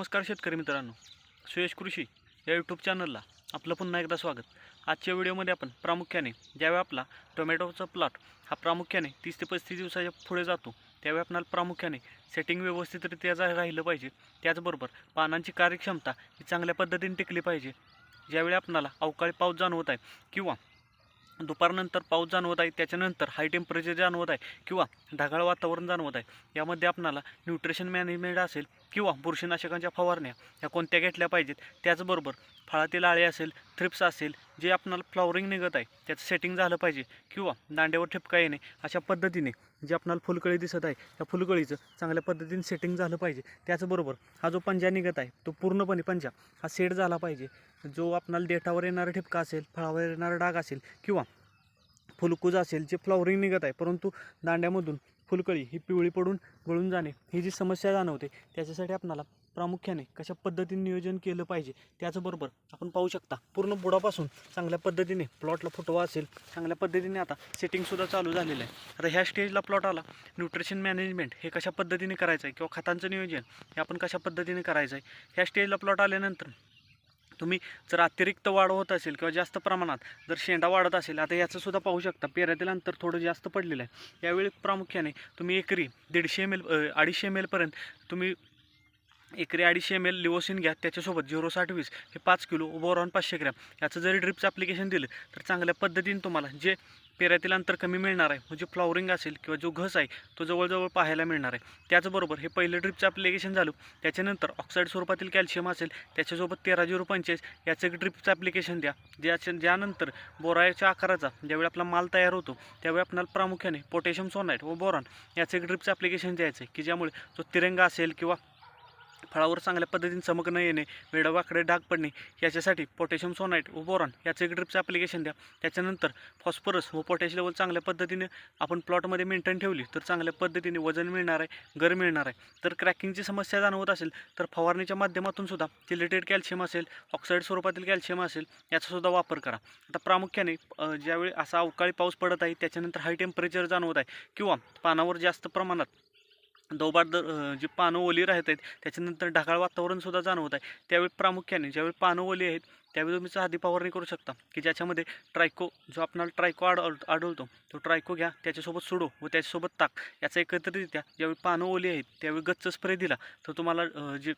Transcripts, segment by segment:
नमस्कार शेतकरी मित्रांनो. सुयश कृषी या यूट्यूब चॅनलला आपलं पुन्हा एकदा स्वागत. आजच्या व्हिडिओमध्ये आपण प्रामुख्याने ज्यावेळी आपला टोमॅटोचा प्लॉट हा प्रामुख्याने तीस ते पस्तीस दिवसाच्या पुढे जातो त्यावेळी आपल्याला प्रामुख्याने सेटिंग व्यवस्थितरित्या जा राहिलं पाहिजे. त्याचबरोबर पानांची कार्यक्षमता ही चांगल्या पद्धतीने टिकली पाहिजे. ज्यावेळी आपणाला अवकाळी पाऊस जाणवत आहे किंवा दुपारनंतर पाऊस जाणवत आहे त्याच्यानंतर हाय टेम्परेचर जाणवत आहे किंवा ढगाळ वातावरण जाणवत आहे यामध्ये आपणाला न्यूट्रिशन मॅनेजमेंट असेल किंवा बुरशीनाशकांच्या फवारण्या ह्या कोणत्या घेतल्या पाहिजेत त्याचबरोबर फळातील आळे असेल थ्रिप्स असेल जे आपणाला फ्लॉवरिंग निघत आहे त्याचं सेटिंग झालं पाहिजे किंवा दांड्यावर ठिपका येणे अशा पद्धतीने जे आपणाला फुलकळी दिसत आहे त्या फुलकळीचं चांगल्या पद्धतीने सेटिंग झालं पाहिजे. त्याचबरोबर हा जो पंजा निघत आहे तो पूर्णपणे पंजा हा सेट झाला पाहिजे. जो आपणाला देठावर येणारा ठिपका असेल फळावर येणारा डाग असेल किंवा फुलकूज असेल जे फ्लॉवरिंग निघत आहे परंतु दांड्यामधून फुलकळी ही पिवळी पडून गळून जाणे ही जी समस्या जाणवते त्याच्यासाठी आपणाला प्रामुख्याने कशा पद्धतीने नियोजन केलं पाहिजे त्याचबरोबर आपण पाहू शकता पूर्ण बुडापासून चांगल्या पद्धतीने प्लॉटला फुटवा असेल चांगल्या पद्धतीने आता सेटिंगसुद्धा चालू झालेलं आहे. आता ह्या स्टेजला प्लॉट आला न्यूट्रिशन मॅनेजमेंट हे कशा पद्धतीने करायचं आहे किंवा खतांचं नियोजन हे आपण कशा पद्धतीने करायचं आहे ह्या स्टेजला प्लॉट आल्यानंतर तुम्ही जर अतिरिक्त वाढ होत असेल किंवा जास्त प्रमाणात जर शेंडा वाढत असेल आता याचंसुद्धा पाहू शकता. पेऱ्यातील अंतर थोडं जास्त पडलेलं आहे. यावेळी प्रामुख्याने तुम्ही एकरी दीडशे एम एल अडीचशे एम एलपर्यंत तुम्ही एकरी अडीचशे एम एल लिओसिन घ्या त्याच्यासोबत झिरो साठ वीस हे पाच किलो बोरॉन पाचशे ग्रॅम. याचं जरी ड्रिपचं ॲप्लिकेशन दिलं तर चांगल्या पद्धतीने तुम्हाला जे पेऱ्यातील अंतर कमी मिळणार आहे म्हणजे फ्लॉवरिंग असेल किंवा जो घस आहे तो जवळजवळ पाहायला मिळणार आहे. त्याचबरोबर हे पहिलं ड्रिपचं ॲप्लिकेशन झालं त्याच्यानंतर ऑक्साईड स्वरूपातील कॅल्शियम असेल त्याच्यासोबत तेरा झिरो पंचेचाळीस याचं एक ड्रिपचं ॲप्लिकेशन द्या. ज्याच्या ज्यानंतर बोराच्या आकाराचा ज्यावेळी आपला माल तयार होतो त्यावेळी आपल्याला प्रामुख्याने पोटॅशियम सोनाईट व बोरॉन याचं एक ड्रिपचं ॲप्लिकेशन द्यायचं आहे की ज्यामुळे जो तिरंगा असेल किंवा फळावर चांगल्या पद्धतीने चमक न येणे वेडावाकडे डाग पडणे याच्यासाठी पोटॅशियम सोनाईट व बोरॉन याचं एक ड्रिपचं ॲप्लिकेशन द्या. त्याच्यानंतर फॉस्फरस व पोटॅश लेवल चांगल्या पद्धतीने आपण प्लॉटमध्ये मेंटेन ठेवली तर चांगल्या पद्धतीने वजन मिळणार आहे गर मिळणार आहे. तर क्रॅकिंगची समस्या जाणवत असेल तर फवारणीच्या माध्यमातून सुद्धा चिलेटेड कॅल्शियम असेल ऑक्साईड स्वरूपातील कॅल्शियम असेल याचासुद्धा वापर करा. आता प्रामुख्याने ज्यावेळी असा अवकाळी पाऊस पडत आहे त्याच्यानंतर हाय टेम्परेचर जाणवत आहे किंवा पानावर जास्त प्रमाणात दौबार दर जी पानं ओली राहत आहेत त्याच्यानंतर ढगाळ वातावरणसुद्धा जाणवत आहे. त्यावेळी प्रामुख्याने ज्यावेळी पानं ओली आहेत त्यावेळी तुम्ही साधी फवारणी करू शकता. की ज्याच्यामध्ये ट्रायको जो आपणाला ट्रायको आड आढळतो तो ट्रायको घ्या त्याच्यासोबत सुडो व त्याच्यासोबत ताक याचा एकत्रितरित्या ज्यावेळी पानं ओली आहेत त्यावेळी गच्च स्प्रे दिला तर तुम्हाला जे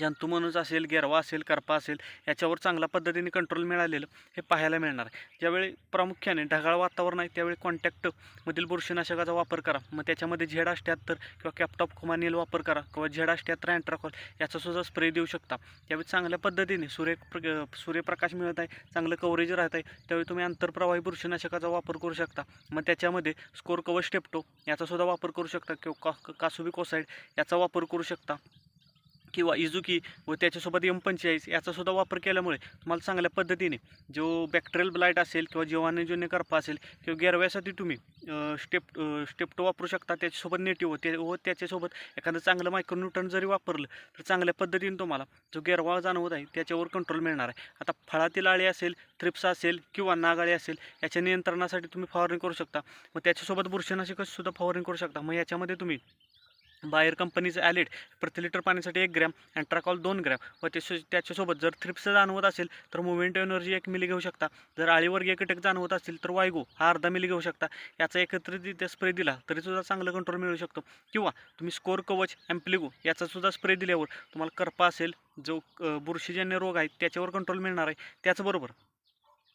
जंतुमनूच असेल गेरवा असेल करपा असेल याच्यावर चांगल्या पद्धतीने कंट्रोल मिळालेलं हे पाहायला मिळणार. आहे ज्यावेळी प्रामुख्याने ढगाळ वातावरण आहे त्यावेळी कॉन्टॅक्टमधील बुरशीनाशकाचा वापर करा. मग त्याच्यामध्ये झेड अष्ट्याहत्तर किंवा कॅपटॉप खुमानील वापर करा किंवा झेड अष्ट्याहत्तर अँट्राकॉल याचासुद्धा स्प्रे देऊ शकता. त्यावेळी चांगल्या पद्धतीने सूर्य प्र सूर्यप्रकाश मिळत आहे चांगलं कव्हरेज राहत आहे त्यावेळी तुम्ही आंतरप्रवाही बुरशीनाशकाचा वापर करू शकता. मग त्याच्यामध्ये स्कोर कवर स्टेप्टो याचासुद्धा वापर करू शकता किंवा का कासुबी कोसाईड याचा वापर करू शकता. किंवा इजुकी व त्याच्यासोबत एम पंचेचाळीस याचासुद्धा वापर केल्यामुळे तुम्हाला चांगल्या पद्धतीने जो बॅक्टेरियल ब्लाईट असेल किंवा जीवाणूजन्य करपा असेल किंवा गेरव्यासाठी तुम्ही स्टेप स्टेप्टो वापरू शकता त्याच्यासोबत नेटिव्ह ते व त्याच्यासोबत एखादं चांगलं मायक्रोन्यूटन जरी वापरलं तर चांगल्या पद्धतीने तुम्हाला जो गेरवा जाणवत आहे त्याच्यावर कंट्रोल मिळणार आहे. आता फळातील आळी असेल थ्रिप्स असेल किंवा नागाळी असेल याच्या नियंत्रणासाठी तुम्ही फवारणी करू शकता. मग त्याच्यासोबत बुरशीनाशकसुद्धा फवारणी करू शकता. मग याच्यामध्ये तुम्ही बायर कंपनीचं ॲलेट प्रति लिटर पाण्यासाठी एक ग्रॅम अँट्राकॉल दोन ग्रॅम. व त्याच्या त्याच्यासोबत जर थ्रिप्स जाणवत असेल तर मुवमेंट एनर्जी एक मिली घेऊ शकता. जर आळीवर्गीय कीटक जाणवत असेल तर वायगो हा अर्धा मिली घेऊ शकता. याचा एकत्रित स्प्रे दिला तरीसुद्धा चांगलं कंट्रोल मिळू शकतो. किंवा तुम्ही स्कोर कवच ॲम्प्लिगो याचासुद्धा स्प्रे दिल्यावर तुम्हाला करपा असेल जो बुरशीजन्य रोग आहे त्याच्यावर कंट्रोल मिळणार आहे. त्याचबरोबर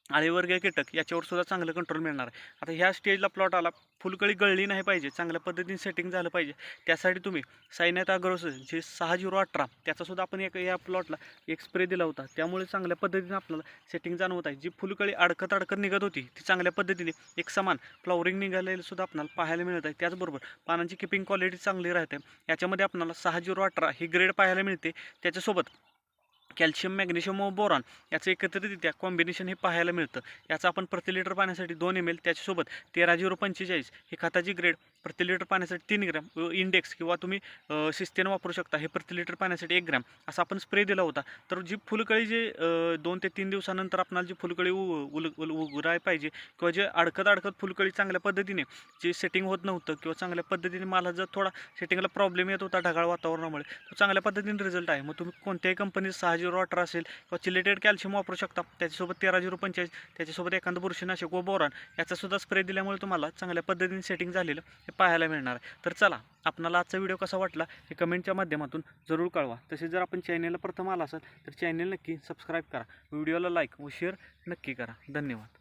आळीवर्गीय कीटक याच्यावर सुद्धा चांगलं कंट्रोल मिळणार आहे. आता ह्या स्टेजला प्लॉट आला फुलकळी गळली नाही पाहिजे चांगल्या पद्धतीने सेटिंग झालं पाहिजे. त्यासाठी तुम्ही सायनात अग्रोस जे सहा झिरो अठरा त्याचासुद्धा आपण एक या प्लॉटला एक स्प्रे दिला होता. त्यामुळे चांगल्या पद्धतीने आपल्याला सेटिंग जाणवत आहे. जी फुलकळी अडकत अडकत निघत होती ती चांगल्या पद्धतीने एक समान फ्लॉवरिंग निघालेलं सुद्धा आपल्याला पाहायला मिळत आहे. त्याचबरोबर पानांची किपिंग क्वालिटी चांगली राहते. याच्यामध्ये आपल्याला सहा झिरो अठरा ही ग्रेड पाहायला मिळते. त्याच्यासोबत कॅल्शियम मॅग्नेशियम व बोरॉन याचं एकत्रितरित्या कॉम्बिनेशन हे पाहायला मिळतं. याचं आपण प्रति लिटर पाण्यासाठी दोन एम एल त्याच्यासोबत तेरा झिरो पंचेचाळीस हे खताची ग्रेड प्रति लिटर पाण्यासाठी तीन ग्रॅम इंडेक्स किंवा तुम्ही सिस्टेन वापरू शकता. हे प्रति लिटर पाण्यासाठी एक ग्रॅम असा आपण स्प्रे दिला होता. तर जी फुलकळी जे दोन ते तीन दिवसानंतर आपणाला जी फुलकळी उ- उल उल उगराय पाहिजे किंवा जे अडकत अडकत फुलकळी चांगल्या पद्धतीने जे सेटिंग होत नव्हतं किंवा चांगल्या पद्धतीने मला जर थोडा सेटिंगला प्रॉब्लेम येत होता ढगाळ वातावरणामुळे तो चांगल्या पद्धतीने रिझल्ट आहे. मग तुम्ही कोणत्याही कंपनीचं सहा झिरो अठरा असेल किंवा चिलेटेड कॅल्शियम वापरू शकता. त्याच्यासोबत तेरा झिरो पंचेचाळीस त्याच्यासोबत एखादं बुरशीनाशक व बोरान याचासुद्धा स्प्रे दिल्यामुळे तुम्हाला चांगल्या पद्धतीने सेटिंग झालेलं हे पाहायला मिळणार आहे. तर चला आपणाला आजचा व्हिडिओ कसा वाटला हे कमेंटच्या माध्यमातून जरूर कळवा. तसेच जर आपण चॅनेलला प्रथम आला असाल तर चॅनेल नक्की सबस्क्राईब करा. व्हिडिओला लाईक व शेअर नक्की करा. धन्यवाद.